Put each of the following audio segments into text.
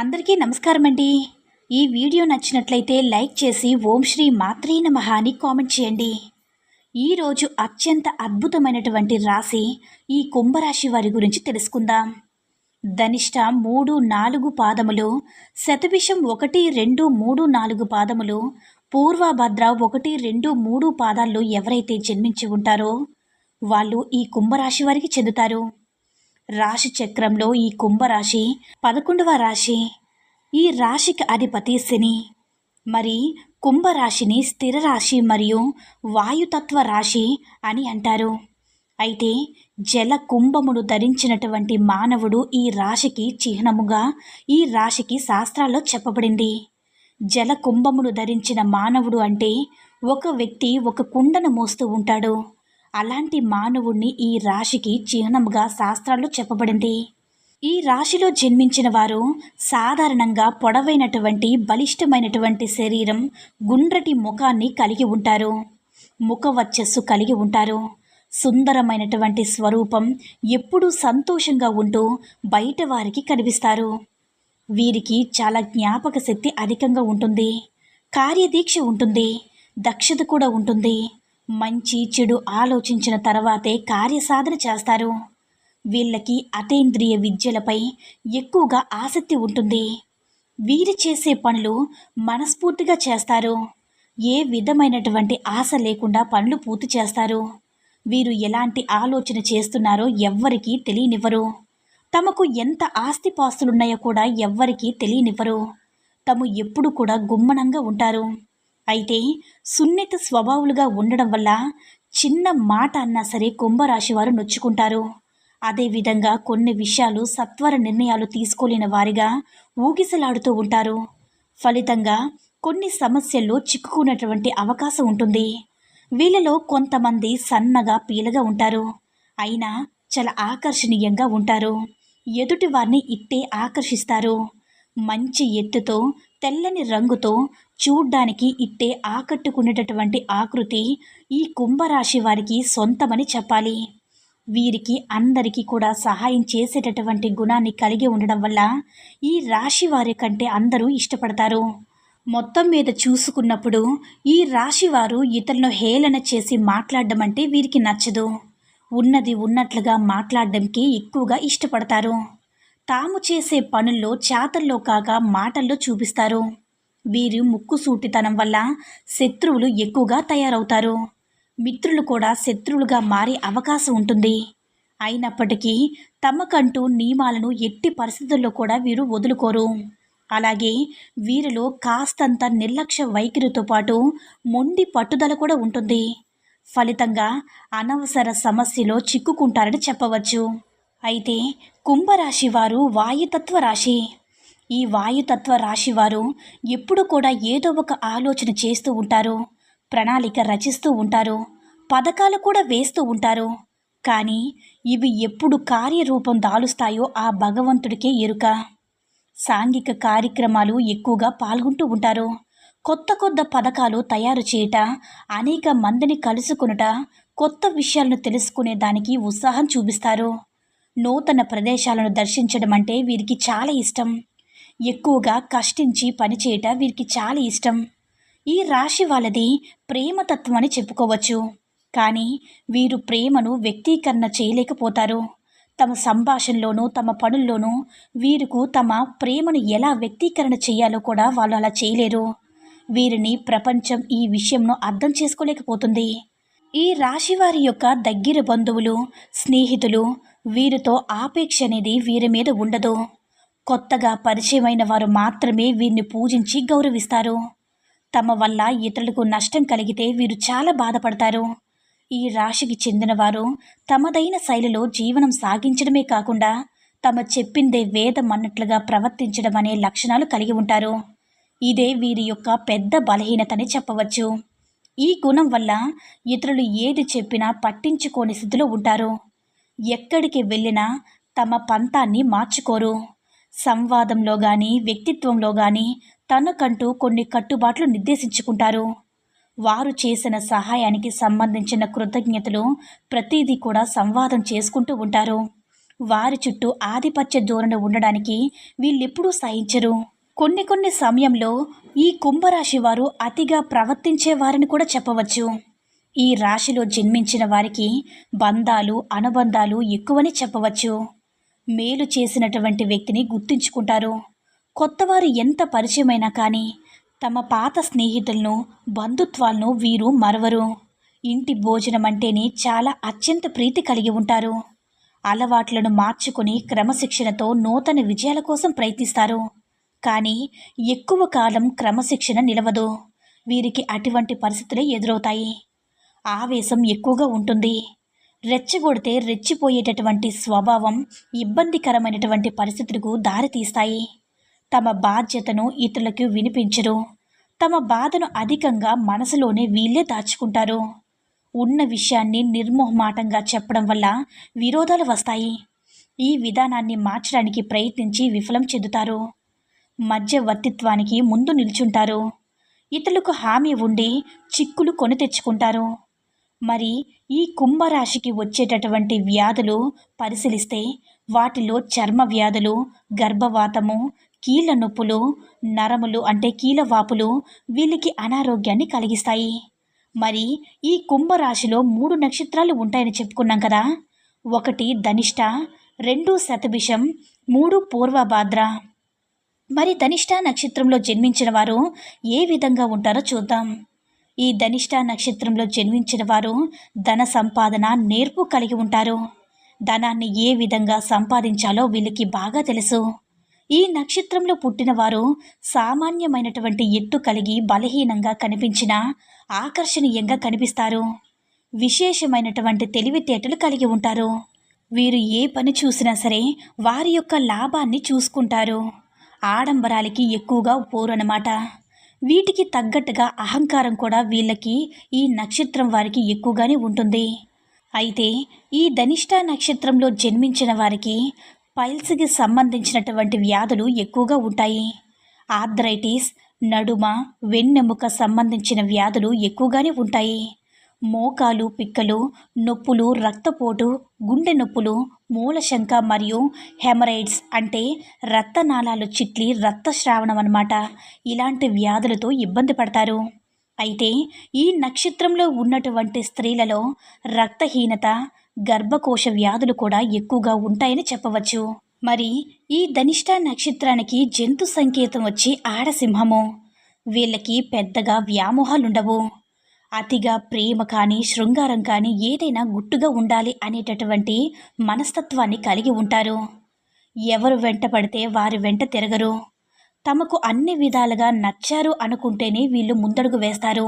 అందరికీ నమస్కారం అండి. ఈ వీడియో నచ్చినట్లయితే లైక్ చేసి ఓం శ్రీ మాత్రీ నమహాని అని కామెంట్ చేయండి. ఈరోజు అత్యంత అద్భుతమైనటువంటి రాశి ఈ కుంభరాశి వారి గురించి తెలుసుకుందాం. ధనిష్ట మూడు నాలుగు పాదములు శతభిషం ఒకటి రెండు మూడు నాలుగు పాదములు పూర్వభద్ర ఒకటి రెండు మూడు పాదాల్లో ఎవరైతే జన్మించి ఉంటారో వాళ్ళు ఈ కుంభరాశి వారికి చెందుతారు. రాశి చక్రంలో ఈ కుంభరాశి పదకొండవ రాశి ఈ రాశికి అధిపతి శని. మరి కుంభరాశిని స్థిర రాశి మరియు వాయుతత్వ రాశి అని అంటారు. అయితే జల కుంభమును ధరించినటువంటి మానవుడు ఈ రాశికి చిహ్నముగా ఈ రాశికి శాస్త్రాల్లో చెప్పబడింది. జల కుంభమును ధరించిన మానవుడు అంటే ఒక వ్యక్తి ఒక కుండను మోస్తూ ఉంటాడు. అలాంటి మానవుణ్ణి ఈ రాశికి చిహ్నంగా శాస్త్రాల్లో చెప్పబడింది. ఈ రాశిలో జన్మించిన వారు సాధారణంగా పొడవైనటువంటి బలిష్టమైనటువంటి శరీరం గుండ్రటి ముఖాన్ని కలిగి ఉంటారు. ముఖ వచ్చస్సు కలిగి ఉంటారు. సుందరమైనటువంటి స్వరూపం ఎప్పుడూ సంతోషంగా ఉంటూ బయట వారికి కనిపిస్తారు. వీరికి చాలా జ్ఞాపక శక్తి అధికంగా ఉంటుంది. కార్యదీక్ష ఉంటుంది. దక్షత కూడా ఉంటుంది. మంచి చెడు ఆలోచించిన తర్వాతే కార్యసాధన చేస్తారు. వీళ్ళకి అతేంద్రియ విద్యలపై ఎక్కువగా ఆసక్తి ఉంటుంది. వీరు చేసే పనులు మనస్ఫూర్తిగా చేస్తారు. ఏ విధమైనటువంటి ఆశ లేకుండా పనులు పూర్తి చేస్తారు. వీరు ఎలాంటి ఆలోచన చేస్తున్నారో ఎవ్వరికీ తెలియనివ్వరు. తమకు ఎంత ఆస్తిపాస్తులున్నాయో కూడా ఎవ్వరికీ తెలియనివ్వరు. తాము ఎప్పుడు కూడా గుమ్మనంగా ఉంటారు. అయితే సున్నిత స్వభావులుగా ఉండడం వల్ల చిన్న మాట అన్నా సరే కుంభరాశి వారు నొచ్చుకుంటారు. అదేవిధంగా కొన్ని విషయాలు సత్వర నిర్ణయాలు తీసుకోలేని వారిగా ఊగిసలాడుతూ ఉంటారు. ఫలితంగా కొన్ని సమస్యల్లో చిక్కుకున్నటువంటి అవకాశం ఉంటుంది. వీళ్ళలో కొంతమంది సన్నగా పీలగా ఉంటారు. అయినా చాలా ఆకర్షణీయంగా ఉంటారు. ఎదుటి వారిని ఇట్టే ఆకర్షిస్తారు. మంచి ఎత్తుతో తెల్లని రంగుతో చూడ్డానికి ఇట్టే ఆకట్టుకునేటటువంటి ఆకృతి ఈ కుంభరాశి వారికి సొంతమని చెప్పాలి. వీరికి అందరికీ కూడా సహాయం చేసేటటువంటి గుణాన్ని కలిగి ఉండడం వల్ల ఈ రాశి వారి కంటే అందరూ ఇష్టపడతారు. మొత్తం మీద చూసుకున్నప్పుడు ఈ రాశి వారు ఇతరులను హేళన చేసి మాట్లాడడం అంటే వీరికి నచ్చదు. ఉన్నది ఉన్నట్లుగా మాట్లాడడంకి ఎక్కువగా ఇష్టపడతారు. తాము చేసే పనుల్లో చేతల్లో కాక మాటల్లో చూపిస్తారు. వీరు ముక్కుసూటితనం వల్ల శత్రువులు ఎక్కువగా తయారవుతారు. మిత్రులు కూడా శత్రువులుగా మారే అవకాశం ఉంటుంది. అయినప్పటికీ తమకంటూ నియమాలను ఎట్టి పరిస్థితుల్లో కూడా వీరు వదులుకోరు. అలాగే వీరిలో కాస్తంత నిర్లక్ష్య వైఖరితో పాటు మొండి పట్టుదల కూడా ఉంటుంది. ఫలితంగా అనవసర సమస్యలో చిక్కుకుంటారని చెప్పవచ్చు. అయితే కుంభరాశి వారు వాయుతత్వ రాశి. ఈ వాయుతత్వ రాశి వారు ఎప్పుడు కూడా ఏదో ఒక ఆలోచన చేస్తూ ఉంటారు ప్రణాళిక రచిస్తూ ఉంటారు పథకాలు కూడా వేస్తూ ఉంటారు. కానీ ఇవి ఎప్పుడు కార్యరూపం దాలుస్తాయో ఆ భగవంతుడికే ఎరుక. సాంఘిక కార్యక్రమాలు ఎక్కువగా పాల్గొంటూ ఉంటారు. కొత్త కొత్త పథకాలు తయారు చేయట అనేక మందిని కలుసుకునుట కొత్త విషయాలను తెలుసుకునే దానికి ఉత్సాహం చూపిస్తారు. నూతన ప్రదేశాలను దర్శించడం అంటే వీరికి చాలా ఇష్టం. ఎక్కువగా కష్టించి పనిచేయట వీరికి చాలా ఇష్టం. ఈ రాశి వాళ్ళది ప్రేమతత్వం అని చెప్పుకోవచ్చు. కానీ వీరు ప్రేమను వ్యక్తీకరణ చేయలేకపోతారు. తమ సంభాషణలోనూ తమ పనుల్లోనూ వీరుకు తమ ప్రేమను ఎలా వ్యక్తీకరణ చేయాలో కూడా వాళ్ళు అలా చేయలేరు. వీరిని ప్రపంచం ఈ విషయంను అర్థం చేసుకోలేకపోతుంది. ఈ రాశి వారి యొక్క దగ్గర బంధువులు స్నేహితులు వీరితో ఆపేక్ష అనేది వీరి మీద ఉండదు. కొత్తగా పరిచయమైన వారు మాత్రమే వీరిని పూజించి గౌరవిస్తారు. తమ వల్ల ఇతరులకు నష్టం కలిగితే వీరు చాలా బాధపడతారు. ఈ రాశికి చెందినవారు తమదైన శైలిలో జీవనం సాగించడమే కాకుండా తమ చెప్పిందే వేదం అన్నట్లుగా ప్రవర్తించడం అనే లక్షణాలు కలిగి ఉంటారు. ఇదే వీరి యొక్క పెద్ద బలహీనతని చెప్పవచ్చు. ఈ గుణం వల్ల ఇతరులు ఏది చెప్పినా పట్టించుకోని స్థితిలో ఉంటారు. ఎక్కడికి వెళ్ళినా తమ పంతాన్ని మార్చుకోరు. సంవాదంలో కానీ వ్యక్తిత్వంలో కానీ తనకంటూ కొన్ని కట్టుబాట్లు నిర్దేశించుకుంటారు. వారు చేసిన సహాయానికి సంబంధించిన కృతజ్ఞతలు ప్రతిదీ కూడా సంవాదం చేసుకుంటూ ఉంటారు. వారి చుట్టూ ఆధిపత్య ధోరణి ఉండడానికి వీళ్ళెప్పుడూ సహించరు. కొన్ని కొన్ని సమయంలో ఈ కుంభరాశి వారు అతిగా ప్రవర్తించేవారని కూడా చెప్పవచ్చు. ఈ రాశిలో జన్మించిన వారికి బంధాలు అనుబంధాలు ఎక్కువని చెప్పవచ్చు. మేలు చేసినటువంటి వ్యక్తిని గుర్తుంచుకుంటారు. కొత్తవారు ఎంత పరిచయమైనా కానీ తమ పాత స్నేహితులను బంధుత్వాలను వీరు మరవరు. ఇంటి భోజనం అంటేనే చాలా అత్యంత ప్రీతి కలిగి ఉంటారు. అలవాట్లను మార్చుకుని క్రమశిక్షణతో నూతన విజయాల కోసం ప్రయత్నిస్తారు. కానీ ఎక్కువ కాలం క్రమశిక్షణ నిలవదు. వీరికి అటువంటి పరిస్థితులే ఎదురవుతాయి. ఆవేశం ఎక్కువగా ఉంటుంది. రెచ్చగొడితే రెచ్చిపోయేటటువంటి స్వభావం ఇబ్బందికరమైనటువంటి పరిస్థితులకు దారితీస్తాయి తమ బాధ్యతను ఇతరులకు వినిపించరు. తమ బాధను అధికంగా మనసులోనే వీళ్ళే దాచుకుంటారు. ఉన్న విషయాన్ని నిర్మోహమాటంగా చెప్పడం వల్ల విరోధాలు వస్తాయి. ఈ విధానాన్ని మార్చడానికి ప్రయత్నించి విఫలం చెందుతారు. మధ్యవర్తిత్వానికి ముందు నిల్చుంటారు. ఇతరులకు హామీ ఉండి చిక్కులు కొని తెచ్చుకుంటారు. మరి ఈ కుంభరాశికి వచ్చేటటువంటి వ్యాధులు పరిశీలిస్తే వాటిలో చర్మ వ్యాధులు గర్భవాతము కీళ్ళ నొప్పులు నరములు అంటే కీలవాపులు వీళ్ళకి అనారోగ్యాన్ని కలిగిస్తాయి. మరి ఈ కుంభరాశిలో మూడు నక్షత్రాలు ఉంటాయని చెప్పుకున్నాం కదా. ఒకటి ధనిష్ట రెండు శతభిషం మూడు పూర్వభాద్ర. మరి ధనిష్ట నక్షత్రంలో జన్మించిన వారు ఏ విధంగా ఉంటారో చూద్దాం. ఈ ధనిష్ట నక్షత్రంలో జన్మించిన వారు ధన సంపాదన నేర్పు కలిగి ఉంటారు. ధనాన్ని ఏ విధంగా సంపాదించాలో వీళ్ళకి బాగా తెలుసు. ఈ నక్షత్రంలో పుట్టిన వారు సామాన్యమైనటువంటి ఎత్తు కలిగి బలహీనంగా కనిపించిన ఆకర్షణీయంగా కనిపిస్తారు. విశేషమైనటువంటి తెలివితేటలు కలిగి ఉంటారు. వీరు ఏ పని చూసినా సరే వారి యొక్క లాభాన్ని చూసుకుంటారు. ఆడంబరాలకి ఎక్కువగా పోరు అన్నమాట వీటికి తగ్గట్టుగా అహంకారం కూడా వీళ్ళకి ఈ నక్షత్రం వారికి ఎక్కువగానే ఉంటుంది. అయితే ఈ ధనిష్ట నక్షత్రంలో జన్మించిన వారికి పైల్స్కి సంబంధించినటువంటి వ్యాధులు ఎక్కువగా ఉంటాయి. ఆర్థరైటిస్ నడుమ వెన్నెముక సంబంధించిన వ్యాధులు ఎక్కువగానే ఉంటాయి. మోకాలు పిక్కలు నొప్పులు రక్తపోటు గుండె నొప్పులు మూలశంక మరియు హెమరైడ్స్ అంటే రక్తనాళాలు చిట్లి రక్తస్రావణం అన్నమాట. ఇలాంటి వ్యాధులతో ఇబ్బంది పడతారు. అయితే ఈ నక్షత్రంలో ఉన్నటువంటి స్త్రీలలో రక్తహీనత గర్భకోశ వ్యాధులు కూడా ఎక్కువగా ఉంటాయని చెప్పవచ్చు. మరి ఈ ధనిష్ట నక్షత్రానికి జంతు సంకేతం వచ్చి ఆడసింహము. వీళ్ళకి పెద్దగా వ్యామోహాలుండవు. అతిగా ప్రేమ కానీ శృంగారం కానీ ఏదైనా గుట్టుగా ఉండాలి అనేటటువంటి మనస్తత్వాన్ని కలిగి ఉంటారు. ఎవరు వెంట పడితే వారి వెంట తిరగరు. తమకు అన్ని విధాలుగా నచ్చారు అనుకుంటేనే వీళ్ళు ముందడుగు వేస్తారు.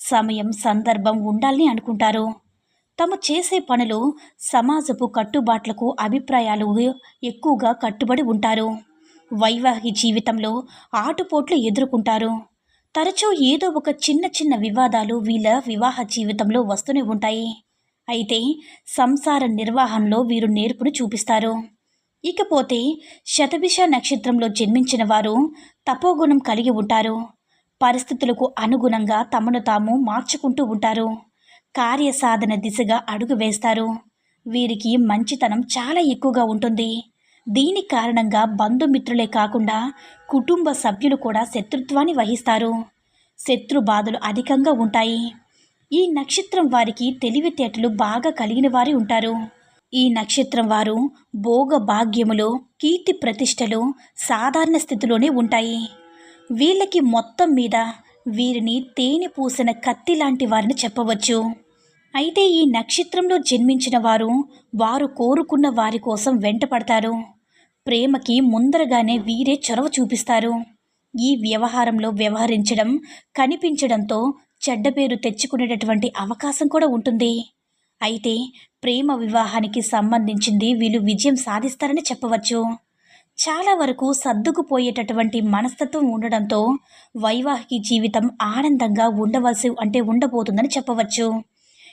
సమయం సందర్భం ఉండాలని అనుకుంటారు. తమ చేసే పనులు సమాజపు కట్టుబాట్లకు అభిప్రాయాలు ఎక్కువగా కట్టుబడి ఉంటారు. వైవాహిక జీవితంలో ఆటుపోట్లు ఎదుర్కొంటారు. తరచూ ఏదో ఒక చిన్న చిన్న వివాదాలు వీళ్ళ వివాహ జీవితంలో వస్తూనే ఉంటాయి. అయితే సంసార నిర్వహణలో వీరు నేర్పును చూపిస్తారు. ఇకపోతే శతభిష నక్షత్రంలో జన్మించిన వారు తపోగుణం కలిగి ఉంటారు. పరిస్థితులకు అనుగుణంగా తమను తాము మార్చుకుంటూ ఉంటారు. కార్యసాధన దిశగా అడుగు వేస్తారు. వీరికి మంచితనం చాలా ఎక్కువగా ఉంటుంది. దీని కారణంగా బంధుమిత్రులే కాకుండా కుటుంబ సభ్యులు కూడా శత్రుత్వాన్ని వహిస్తారు. శత్రు బాధలు అధికంగా ఉంటాయి. ఈ నక్షత్రం వారికి తెలివితేటలు బాగా కలిగిన వారి ఉంటారు. ఈ నక్షత్రం వారు భోగ భాగ్యములు కీర్తి ప్రతిష్టలు సాధారణ స్థితిలోనే ఉంటాయి. వీళ్ళకి మొత్తం మీద వీరిని తేనె పూసిన కత్తి లాంటి వారిని చెప్పవచ్చు. అయితే ఈ నక్షత్రంలో జన్మించిన వారు వారు కోరుకున్న వారి కోసం వెంటపడతారు. ప్రేమకి ముందరగానే వీరే చొరవ చూపిస్తారు. ఈ వ్యవహారంలో వ్యవహరించడం కనిపించడంతో చెడ్డ పేరు తెచ్చుకునేటటువంటి అవకాశం కూడా ఉంటుంది. అయితే ప్రేమ వివాహానికి సంబంధించింది వీళ్ళు విజయం సాధిస్తారని చెప్పవచ్చు. చాలా వరకు సర్దుకుపోయేటటువంటి మనస్తత్వం ఉండడంతో వైవాహిక జీవితం ఆనందంగా ఉండవలసి అంటే ఉండబోతుందని చెప్పవచ్చు.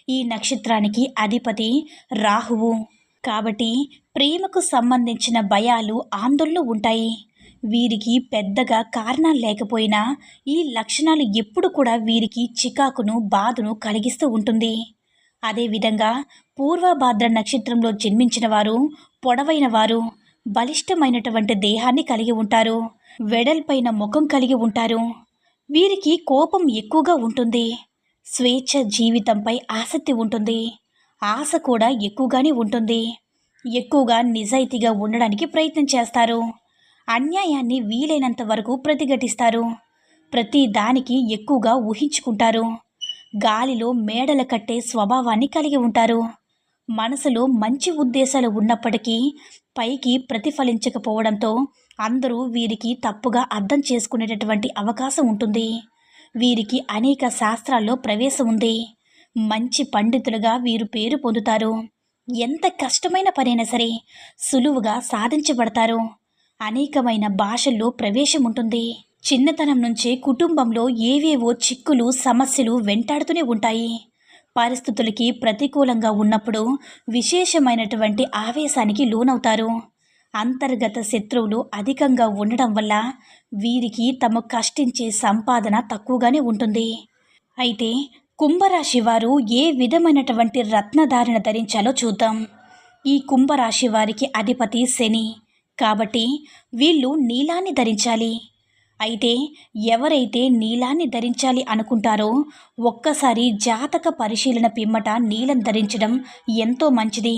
ఈ నక్షత్రానికి అధిపతి రాహువు. కాబట్టి ప్రేమకు సంబంధించిన భయాలు ఆందోళనలు ఉంటాయి. వీరికి పెద్దగా కారణాలు లేకపోయినా ఈ లక్షణాలు ఎప్పుడు కూడా వీరికి చికాకును బాధను కలిగిస్తూ ఉంటుంది. అదేవిధంగా పూర్వభాద్ర నక్షత్రంలో జన్మించిన వారు పొడవైన వారు బలిష్టమైనటువంటి దేహాన్ని కలిగి ఉంటారు వెడల్పైన ముఖం కలిగి ఉంటారు. వీరికి కోపం ఎక్కువగా ఉంటుంది. స్వేచ్ఛ జీవితంపై ఆసక్తి ఉంటుంది. ఆశ కూడా ఎక్కువగానే ఉంటుంది. ఎక్కువగా నిజాయితీగా ఉండడానికి ప్రయత్నం చేస్తారు. అన్యాయాన్ని వీలైనంత వరకు ప్రతిఘటిస్తారు. ప్రతి దానికి ఎక్కువగా ఊహించుకుంటారు. గాలిలో మేడల కట్టే స్వభావాన్ని కలిగి ఉంటారు. మనసులో మంచి ఉద్దేశాలు ఉన్నప్పటికీ పైకి ప్రతిఫలించకపోవడంతో అందరూ వీరికి తప్పుగా అర్థం చేసుకునేటటువంటి అవకాశం ఉంటుంది. వీరికి అనేక శాస్త్రాల్లో ప్రవేశం ఉంది. మంచి పండితులుగా వీరు పేరు పొందుతారు. ఎంత కష్టమైన పనైనా సరే సులువుగా సాధించబడతారు. అనేకమైన భాషల్లో ప్రవేశం ఉంటుంది. చిన్నతనం నుంచే కుటుంబంలో ఏవేవో చిక్కులు సమస్యలు వెంటాడుతూనే ఉంటాయి. పరిస్థితులకి ప్రతికూలంగా ఉన్నప్పుడు విశేషమైనటువంటి ఆవేశానికి లోనవుతారు. అంతర్గత శత్రువులు అధికంగా ఉండడం వల్ల వీరికి తమ కష్టించే సంపాదన తక్కువగానే ఉంటుంది. అయితే కుంభరాశి వారు ఏ విధమైనటువంటి రత్నధారణ ధరించాలో చూద్దాం. ఈ కుంభరాశి వారికి అధిపతి శని. కాబట్టి వీళ్ళు నీలాన్ని ధరించాలి. అయితే ఎవరైతే నీలాన్ని ధరించాలి అనుకుంటారో ఒక్కసారి జాతక పరిశీలన పిమ్మట నీలం ధరించడం ఎంతో మంచిది.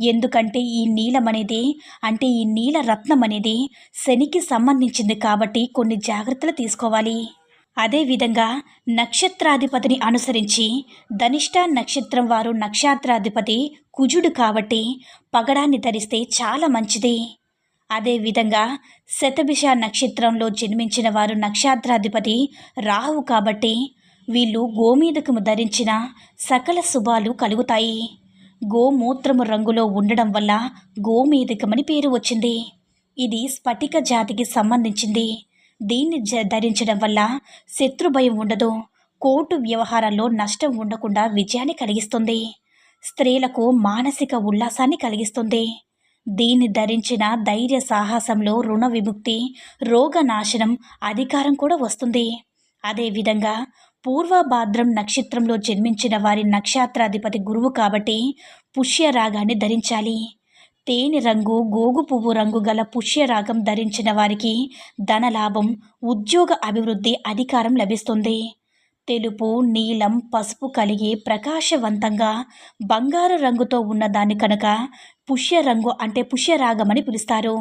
ఎందుకంటే ఈ నీలం అనేది అంటే ఈ నీల రత్నం అనేది శనికి సంబంధించింది కాబట్టి కొన్ని జాగ్రత్తలు తీసుకోవాలి. అదేవిధంగా నక్షత్రాధిపతిని అనుసరించి ధనిష్ట నక్షత్రం వారు నక్షత్రాధిపతి కుజుడు కాబట్టి పగడాన్ని ధరిస్తే చాలా మంచిది. అదేవిధంగా శతభిష నక్షత్రంలో జన్మించిన వారు నక్షత్రాధిపతి రాహు కాబట్టి వీళ్ళు గోమీదకము ధరించిన సకల శుభాలు కలుగుతాయి. గోమూత్రము రంగులో ఉండడం వల్ల గోమేధికమని పేరు వచ్చింది. ఇది స్ఫటిక జాతికి సంబంధించింది. దీన్ని ధరించడం వల్ల శత్రుభయం ఉండదు. కోర్టు వ్యవహారాల్లో నష్టం ఉండకుండా విజయాన్ని కలిగిస్తుంది. స్త్రీలకు మానసిక ఉల్లాసాన్ని కలిగిస్తుంది. దీన్ని ధరించిన ధైర్య సాహసంలో రుణ విముక్తి రోగనాశనం అధికారం కూడా వస్తుంది. అదేవిధంగా పూర్వభాద్రం నక్షత్రంలో జన్మించిన వారి నక్షత్రాధిపతి గురువు కాబట్టి పుష్యరాగాన్ని ధరించాలి. తేనె రంగు గోగు పువ్వు రంగు గల పుష్యరాగం ధరించిన వారికి ధనలాభం ఉద్యోగ అభివృద్ధి అధికారం లభిస్తుంది. తెలుపు నీలం పసుపు కలిగి ప్రకాశవంతంగా బంగారు రంగుతో ఉన్న దాన్ని కనుక పుష్యరంగు అంటే పుష్యరాగం అని పిలుస్తారు.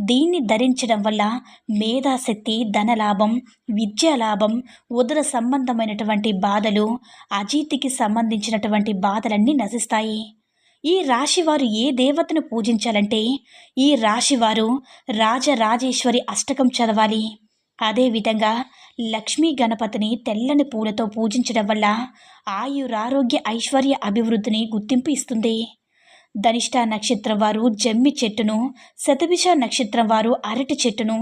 దీన్ని ధరించడం వల్ల మేధాశక్తి ధనలాభం విద్యాలాభం ఉదర సంబంధమైనటువంటి బాధలు అజీతికి సంబంధించినటువంటి బాధలన్నీ నశిస్తాయి. ఈ రాశివారు ఏ దేవతను పూజించాలంటే ఈ రాశివారు రాజరాజేశ్వరి అష్టకం చదవాలి. అదేవిధంగా లక్ష్మీ గణపతిని తెల్లని పూలతో పూజించడం వల్ల ఆయురారోగ్య ఐశ్వర్య అభివృద్ధిని గుర్తింపు ఇస్తుంది. ధనిష్ట నక్షత్రం వారు జమ్మి చెట్టును శతభిష నక్షత్రం వారు అరటి చెట్టును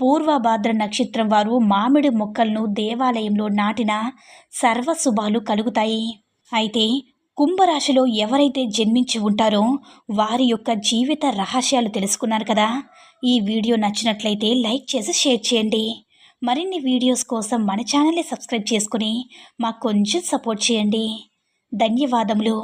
పూర్వభాద్ర నక్షత్రం వారు మామిడి మొక్కలను దేవాలయంలో నాటిన సర్వశుభాలు కలుగుతాయి. అయితే కుంభరాశిలో ఎవరైతే జన్మించి ఉంటారో వారి యొక్క జీవిత రహస్యాలు తెలుసుకున్నారు కదా. ఈ వీడియో నచ్చినట్లయితే లైక్ చేసి షేర్ చేయండి. మరిన్ని వీడియోస్ కోసం మన ఛానల్ని సబ్స్క్రైబ్ చేసుకుని మాకు కొంచెం సపోర్ట్ చేయండి. ధన్యవాదములు.